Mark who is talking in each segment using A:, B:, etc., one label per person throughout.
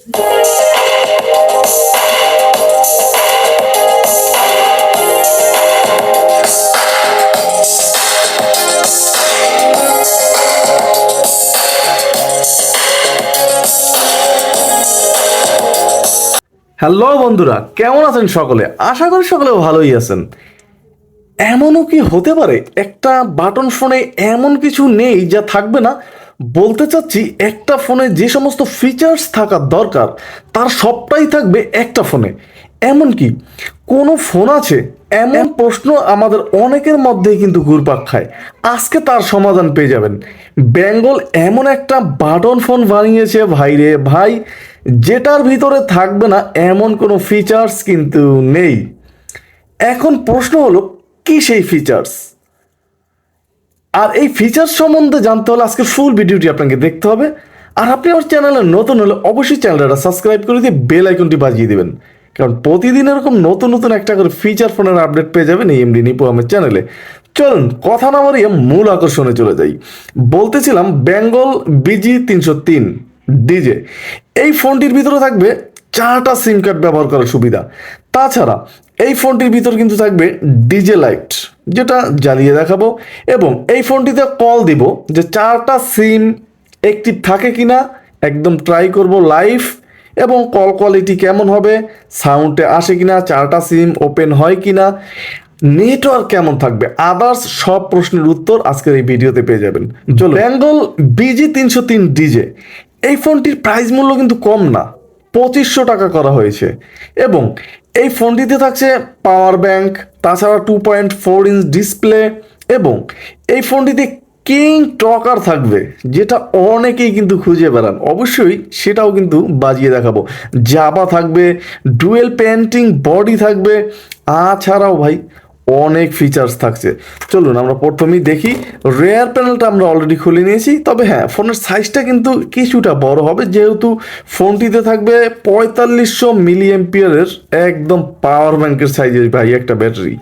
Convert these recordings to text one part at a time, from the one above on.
A: Hello বন্ধুরা, কেমন আছেন সকলে? আশা করি সকলে ভালোই আছেন। এমনও কি হতে পারে? একটা বাটন ফোনে এমন কিছু নেই যা থাকবে না বলতে চাচ্ছি একটা ফোনে যে সমস্ত ফিচার্স থাকার দরকার তার সবটাই থাকবে একটা ফোনে। এমন কি কোনো ফোন আছে এমন প্রশ্ন আমাদের অনেকের মধ্যেই কিন্তু ঘুরপাক খায়। আজকে তার সমাধান পেয়ে যাবেন। বেঙ্গল এমন একটা বাটন ফোন বানিয়েছে ভাই রে ভাই যেটার ভিতরে থাকবে না এমন কোনো ফিচার্স কিন্তু নেই। এখন প্রশ্ন হলো কি সেই ফিচার্স আর এই ফিচার সম্বন্ধে জানতে হলে আজকে ফুল ভিডিওটি আপনাকে দেখতে হবে। আর আপনি আমার চ্যানেলে নতুন হলে অবশ্যই চ্যানেলটা সাবস্ক্রাইব করে দিয়ে বেল আইকনটি বাজিয়ে দেবেন। কারণ প্রতিদিন এরকম নতুন নতুন একটা করে ফিচার ফোনের আপডেট পেয়ে যাবেন এই এমডি নিপু আমার চ্যানেলে চলুন, কথা না বাড়িয়ে মূল আকর্ষণে চলে যাই। বলতেছিলাম বেঙ্গল বিজি তিনশো তিন ডিজে এই ফোনটির ভিতরে থাকবে চারটা সিম কার্ড ব্যবহার করার সুবিধা। তাছাড়া এই ফোনটির ভিতর কিন্তু থাকবে ডিজে লাইট যেটা জ্বালিয়ে দেখাবো। এবং এই ফোনটিতে কল দিব যে চারটা সিম অ্যাক্টিভ থাকে কিনা একদম ট্রাই করব লাইভ এবং কল কোয়ালিটি কেমন হবে সাউন্ডে আসে কি না চারটা সিম ওপেন হয় কি না নেটওয়ার্ক কেমন থাকবে আদার্স সব প্রশ্নের উত্তর আজকের এই ভিডিওতে পেয়ে যাবেন। চলো বেঙ্গল বিজি তিনশো তিন ডিজে এই ফোনটির প্রাইস মূল্য কিন্তু কম না পঁচিশশো টাকা করা হয়েছে। এবং এই ফোনটিতে থাকছে পাওয়ার ব্যাংক, তাছাড়া two point four inch display এবং এই ফোনটিতে কিং টকার থাকবে, যেটা অনেকেই কিন্তু খুঁজে বেড়ান। অবশ্যই সেটাও কিন্তু বাজিয়ে দেখাবো। জাবা থাকবে ডুয়েল পেন্টিং বডি থাকবে আছাড়াও ভাই অনেক ফিচার্স থাকছে। চলুন, আমরা প্রথমেই দেখি। রেয়ার প্যানেলটা আমরা অলরেডি খুলে নিয়েছি। তবে হ্যাঁ ফোনের সাইজটা কিন্তু কিছুটা বড় হবে। যেহেতু ফোনটিতে থাকবে পঁয়তাল্লিশশো মিলি এম্পিয়ারের একদম পাওয়ার ব্যাংকের সাইজের ভাই একটা ব্যাটারি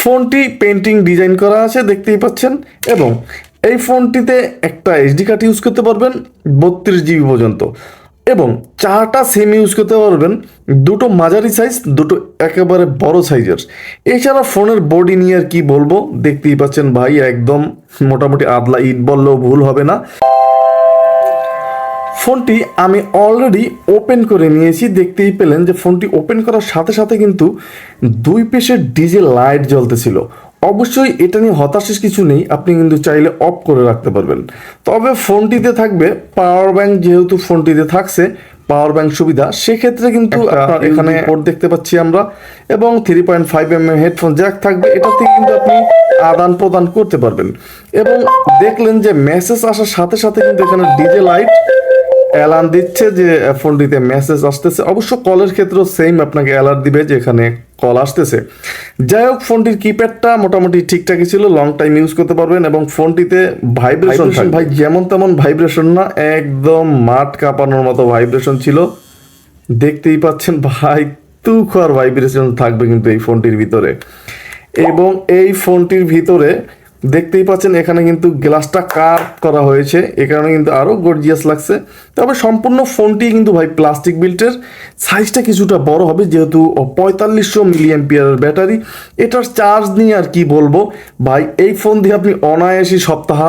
A: ফোনটি পেন্টিং ডিজাইন করা আছে, দেখতেই পাচ্ছেন। এবং এই ফোনটিতে একটা এইচডি কার্ড ইউজ করতে পারবেন, বত্রিশ জিবি পর্যন্ত। এবং চারটা সিম ইউজ করতে পারবেন। দুটো মাঝারি সাইজ দুটো একেবারে বড় সাইজের এছাড়া ফোনের বডি নিয়ে আর কি বলব? দেখতেই পাচ্ছেন ভাই, একদম মোটামুটি আদলা ইট বললেও ভুল হবে না। ফোনটি আমি অলরেডি ওপেন করে নিয়েছি। দেখতেই পেলেন যে ফোনটি ওপেন করার সাথে সাথে কিন্তু দুই পেশের ডিজে লাইট জ্বলতেছিল। অবশ্যই এটা নিয়ে হতাশের কিছু নেই আপনি কিন্তু চাইলে অফ করে রাখতে পারবেন। তবে ফোনটিতে থাকবে পাওয়ার ব্যাংক যেহেতু ফোনটিতে থাকছে পাওয়ার ব্যাংক সুবিধা সেক্ষেত্রে কিন্তু আপনার এখানে পোর্ট দেখতে পাচ্ছি আমরা এবং three point five M M headphone jack থাকবে এটা থেকে কিন্তু আপনি আদান প্রদান করতে পারবেন। এবং দেখলেন যে মেসেজ আসার সাথে সাথে কিন্তু এখানে ডিজে লাইট অ্যালার্ম দিচ্ছে যে ফোনটিতে মেসেজ আসতেছে। অবশ্য কলের ক্ষেত্রেও সেম আপনাকে অ্যালার্ট দিবে যে এখানে কল আসতেছে। যাই হোক ফোনটির কিপ্যাডটা মোটামুটি ঠিকঠাকই ছিল লং টাইম ইউজ করতে পারবেন এবং ফোনটিতে ভাইব্রেশন ভাই যেমন তেমন ভাইব্রেশন না একদম মাঠ কাঁপানোর মতো ভাইব্রেশন ছিল। দেখতেই পাচ্ছেন ভাই তুখর ভাইব্রেশন থাকবে কিন্তু এই ফোনটির ভিতরে। এবং এই ফোনটির ভিতরে দেখতেই পাচ্ছেন, এখানে কিন্তু গ্লাসটা কাট করা হয়েছে। এ কারণে কিন্তু আরও গর্জিয়াস লাগছে। তবে সম্পূর্ণ ফোনটি কিন্তু ভাই প্লাস্টিক বিল্টের সাইজটা কিছুটা বড় হবে, যেহেতু পঁয়তাল্লিশশো মিলিয়াম্পিয়ারের ব্যাটারি। এটার চার্জ নিয়ে আর কি বলব? ভাই, এই ফোন দিয়ে আপনি অনায়াসী সপ্তাহ,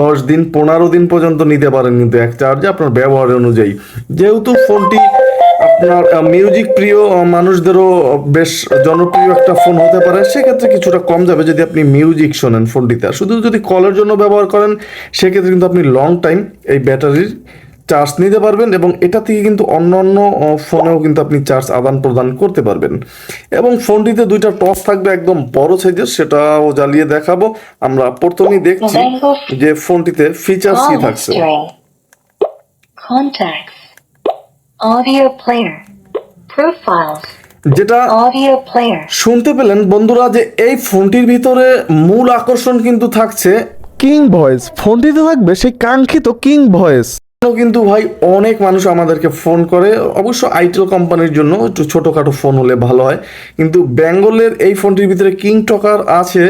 A: দশ দিন, পনেরো দিন পর্যন্ত নিতে পারেন কিন্তু এক চার্জে আপনার ব্যবহার অনুযায়ী। যেহেতু ফোনটি আপনার মিউজিক প্রিয় মানুষদেরও বেশ জনপ্রিয় একটা ফোন হতে পারে। সেক্ষেত্রে কিছুটা কম যাবে যদি আপনি মিউজিক শোনেন ফোনটিতে শুধু যদি কলের জন্য ব্যবহার করেন সেক্ষেত্রে কিন্তু আপনি লং টাইম এই ব্যাটারির চার্জ নিতে পারবেন এবং এটা থেকে কিন্তু অন্য অন্য ফোনেও কিন্তু আপনি চার্জ আদান প্রদান করতে পারবেন। এবং ফোনটিতে দুইটা টস থাকবে একদম বড় সাইজের সেটাও জ্বালিয়ে দেখাবো। আমরা প্রথমেই দেখছি যে ফোনটিতে ফিচার্স কি থাকছে.
B: Audio player. Profiles.
A: যেটা. শুনতে পেলেন বন্ধুরা যে এই ফোনটির ভিতরে মূল আকর্ষণ কিন্তু থাকছে কিং ভয়েস ফোনটিতে থাকবে সেই কাঙ্ক্ষিত কিং ভয়েস কিন্তু ভাই অনেক মানুষ আমাদেরকে ফোন করে অবশ্য আইটেল কোম্পানির জন্য একটু ছোটোখাটো ফোন হলে ভালো হয় কিন্তু বেঙ্গলের এই ফোনটির ভিতরে কিং টকার আছে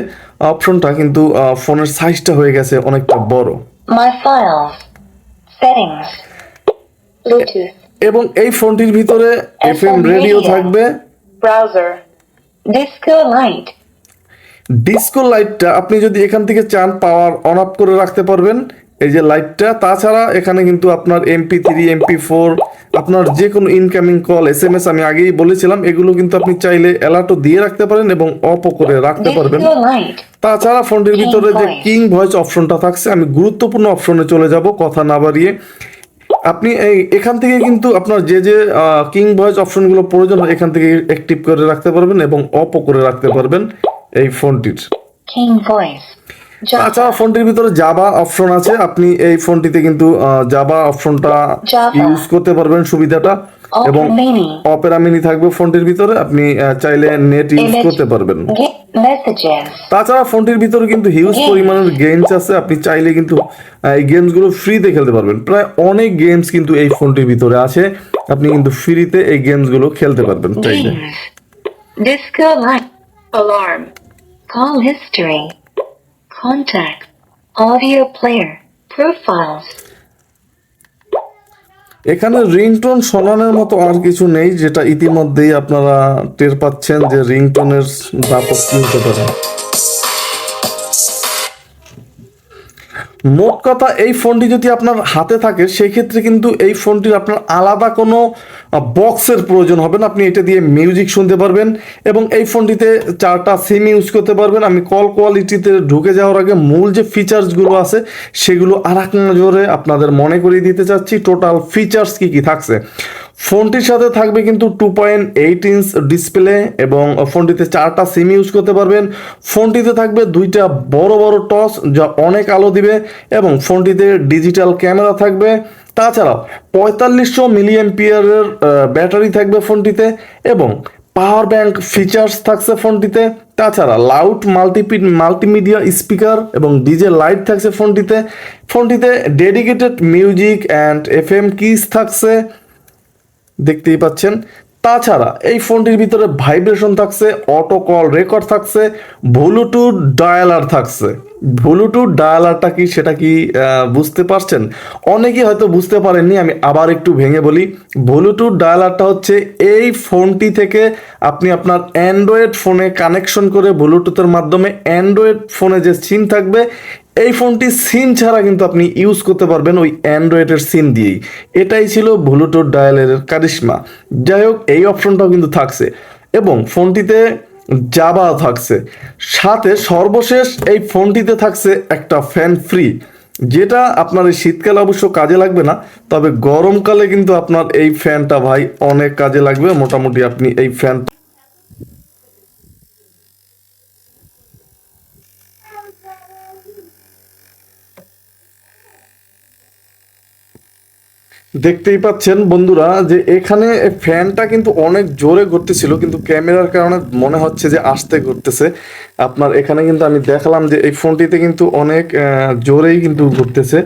A: অপশনটা কিন্তু আহ, ফোনের সাইজটা হয়ে গেছে অনেকটা বড়
B: My files. Settings. Bluetooth.
A: এবং এই ফোনটির ভিতরে এফ এম রেডিও থাকবে।
B: light.
A: ডিসকো লাইটটা আপনি যদি এখান থেকে চান পাওয়ার অন অফ করে রাখতে পারবেন। এই যে লাইটটা তাছাড়া এখানে কিন্তু আপনার এমপি থ্রি এমপি ফোর আপনার যে কোনো incoming call S M S আমি আগেই বলেছিলাম এগুলো কিন্তু আপনি চাইলে অ্যালার্টও দিয়ে রাখতে পারেন এবং অফও করে রাখতে পারবেন। তাছাড়া ফোনটির ভিতরে যে কিং ভয়েস অপশনটা থাকছে আমি গুরুত্বপূর্ণ অপশনে চলে যাব কথা না বাড়িয়ে। আপনি এই এখান থেকে কিন্তু আপনার যে যে কিং ভয়েস অপশনগুলো প্রয়োজন হয় এখান থেকে অ্যাক্টিভ করে রাখতে পারবেন এবং অফও করে রাখতে পারবেন এই ফোনটির।
B: কিং ভয়েস আচ্ছা
A: তাছাড়া ফোনটির ভিতরে জাবা অপশন আছে। আপনি এই ফোনটিতে কিন্তু জাবা অপশনটা ইউজ করতে পারবেন সুবিধাটা। এবং. অপেরা মিনি থাকবে ফোনটির ভিতরে আপনি চাইলে নেট ইউজ করতে পারবেন তাছাড়া ফোনটির ভিতরে কিন্তু হিউজ পরিমাণের গেমস আছে আপনি চাইলে কিন্তু এই গেমসগুলো ফ্রিতে খেলতে পারবেন প্রায় অনেক গেমস কিন্তু এই ফোনটির ভিতরে আছে আপনি কিন্তু ফ্রিতে এই গেমসগুলো খেলতে পারবেন চাইলে
B: Games. Disco light. Alarm. Call history. Contact. Audio player. Profiles.
A: এখানে রিংটোন শোনানোর মতো আর কিছু নেই, যেটা ইতিমধ্যেই আপনারা টের পাচ্ছেন যে রিংটোনের ব্যাপক কি হতে পারে। মোট কথা, এই ফোনটি যদি আপনার হাতে থাকে, সেক্ষেত্রে কিন্তু এই ফোনটির আপনার আলাদা কোনো বক্সের প্রয়োজন হবে না। আপনি এটা দিয়ে মিউজিক শুনতে পারবেন এবং এই ফোনটিতে চারটা সিম ইউজ করতে পারবেন। আমি কল কোয়ালিটিতে ঢুকে যাওয়ার আগে মূল যে ফিচার্সগুলো আছে, সেগুলো আর এক নজরে আপনাদের মনে করিয়ে দিতে চাচ্ছি। টোটাল ফিচার্স কি কি থাকছে? ফোনটির সাথে থাকবে কিন্তু two point eight inch display এবং ফোনটিতে চারটা সিম ইউজ করতে পারবেন। ফোনটিতে থাকবে দুইটা বড় বড় টস যা অনেক আলো দিবে এবং ফোনটিতে ডিজিটাল ক্যামেরা থাকবে। তাছাড়াও পঁয়তাল্লিশশো মিলিয়ন পিয়ারের ব্যাটারি থাকবে ফোনটিতে এবং পাওয়ার ব্যাংক ফিচার্স থাকছে ফোনটিতে। তাছাড়া লাউড মাল্টিপি, মাল্টিমিডিয়া স্পিকার এবং ডিজে লাইট থাকছে ফোনটিতে। ফোনটিতে dedicated music and F M keys থাকছে। দেখতেই পাচ্ছেন। তাছাড়া এই ফোনটির ভিতরে ভাইব্রেশন থাকছে, অটো কল রেকর্ড থাকছে, ব্লুটুথ ডায়ালার থাকছে। ব্লুটুথ ডায়ালারটা কি সেটা কি বুঝতে পারছেন? অনেকেই হয়তো বুঝতে পারেননি, আমি আবার একটু ভেঙে বলি। ব্লুটুথ ডায়ালারটা হচ্ছে এই ফোনটি থেকে আপনি আপনার অ্যান্ড্রয়েড ফোনে কানেকশন করে ব্লুটুথের মাধ্যমে অ্যান্ড্রয়েড ফোনে যে সিম থাকবে এই ফোনটি সিম ছাড়া কিন্তু আপনি ইউজ করতে পারবেন ওই অ্যান্ড্রয়েডের সিম দিয়েই। এটাই ছিল ব্লুটুথ ডায়ালের কারিশমা। যাই হোক, এই অপশনটাও কিন্তু থাকছে। এবং ফোনটিতে জাবা থাকছে। সাথে সর্বশেষ এই ফোনটিতে থাকছে একটা ফ্যান ফ্রি যেটা আপনার এই শীতকালে অবশ্য কাজে লাগবে না, তবে গরমকালে কিন্তু আপনার এই ফ্যানটা ভাই অনেক কাজে লাগবে। মোটামুটি আপনি এই ফ্যান দেখতেই পাচ্ছেন বন্ধুরা যে এখানে ফ্যানটা কিন্তু অনেক জোরে ঘুরতেছিল, কিন্তু ক্যামেরার কারণে মনে হচ্ছে যে আসতে ঘুরতেছে। আপনার এখানে কিন্তু আমি দেখালাম যে এই ফোনটিতে কিন্তু অনেক জোরেই কিন্তু ঘুরতেছে।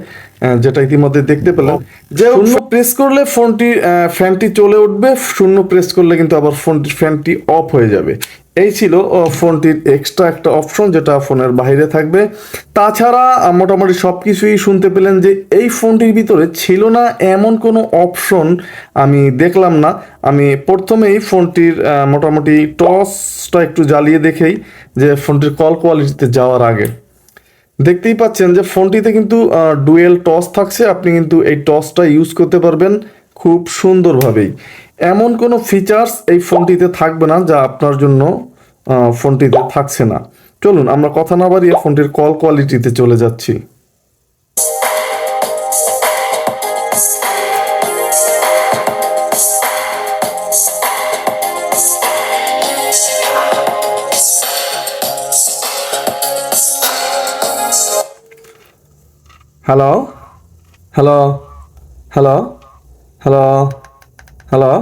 A: যেটা ইতিমধ্যে দেখতে পেলাম। যে শূন্য প্রেস করলে ফোনটি ফ্যানটি চলে উঠবে শূন্য প্রেস করলে কিন্তু আবার ফোনটি ফ্যানটি অফ হয়ে যাবে। এই ছিল ফোনটির এক্সট্রা একটা অপশন যেটা ফোনের বাইরে থাকবে। তাছাড়া মোটামুটি সব কিছুই শুনতে পেলেন যে এই ফোনটির ভিতরে ছিল না এমন কোনো অপশন আমি দেখলাম না। আমি প্রথমেই ফোনটির মোটামুটি টসটা একটু জ্বালিয়ে দেখেই যে ফোনটির কল কোয়ালিটিতে যাওয়ার আগে। দেখতেই পাচ্ছেন যে ফোনটিতে কিন্তু ডুয়েল টস থাকছে। আপনি কিন্তু এই টসটা ইউজ করতে পারবেন খুব সুন্দরভাবেই। এমন কোনো ফিচার্স এই ফোনটিতে থাকবে না যা আপনার জন্য ফোনটিতে থাকছে না। চলুন, আমরা কথা না বাড়িয়ে ফোনটির কল কোয়ালিটিতে চলে যাচ্ছি। Hello hello hello hello hello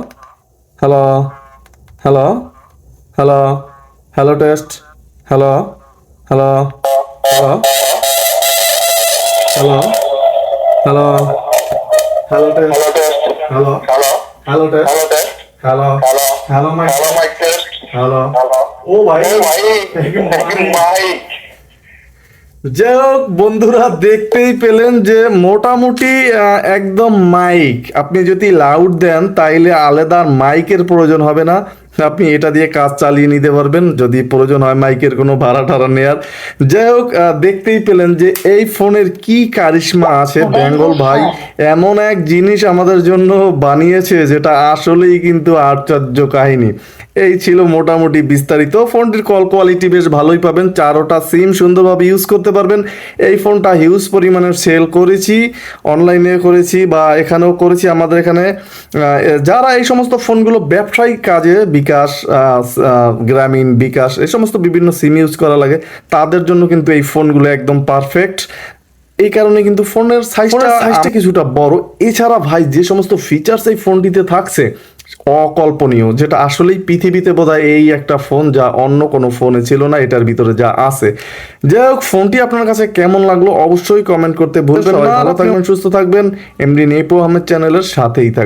A: hello hello hello hello test hello hello hello hello hello hello test hello hello test hello hello
C: mic
A: hello ও ভাই
C: ভাই
A: যাই হোক বন্ধুরা দেখতেই পেলেন যে মোটামুটি একদম মাইক আপনি যদি লাউড দেন তাইলে আলাদা মাইকের প্রয়োজন হবে না। আপনি এটা দিয়ে কাজ চালিয়ে নিতে পারবেন যদি প্রয়োজন হয় মাইকের কোনো ভাড়া টাড়া নেয়ার। যাই হোক দেখতেই পেলেন যে এই ফোনের কি কারিশমা আছে বেঙ্গল ভাই। এমন এক জিনিস আমাদের জন্য বানিয়েছে যেটা আসলেই কিন্তু আশ্চর্য কাহিনী। এই ছিল মোটামুটি বিস্তারিত। ফোনটির কল কোয়ালিটি বেশ ভালোই পাবেন। চারোটা সিম সুন্দরভাবে ইউজ করতে পারবেন। এই ফোনটা হিউজ পরিমাণে সেল করেছি অনলাইনে করেছি বা এখানেও করেছি আমাদের এখানে। যারা এই সমস্ত ফোনগুলো ব্যবসায়িক কাজে বিকাশ গ্রামীণ বিকাশ এই সমস্ত বিভিন্ন সিম ইউজ করা লাগে তাদের জন্য কিন্তু এই ফোনগুলো একদম পারফেক্ট এই কারণে কিন্তু ফোনের সাইজটা সাইজটা কিছুটা বড়। এছাড়া ভাই যে সমস্ত ফিচার্স এই ফোনটিতে থাকছে অকল্পনীয় যেটা আসলেই পৃথিবীতে বোধহয় এই একটা ফোন যা অন্য কোনো ফোনে ছিল না এটার ভিতরে যা আছে। যাই হোক ফোনটি আপনার কাছে কেমন লাগল অবশ্যই কমেন্ট করতে ভুলবেন না। ভালো থাকবেন সুস্থ থাকবেন। এমনি নেপো আহমেদ চ্যানেলের সাথেই থাকবেন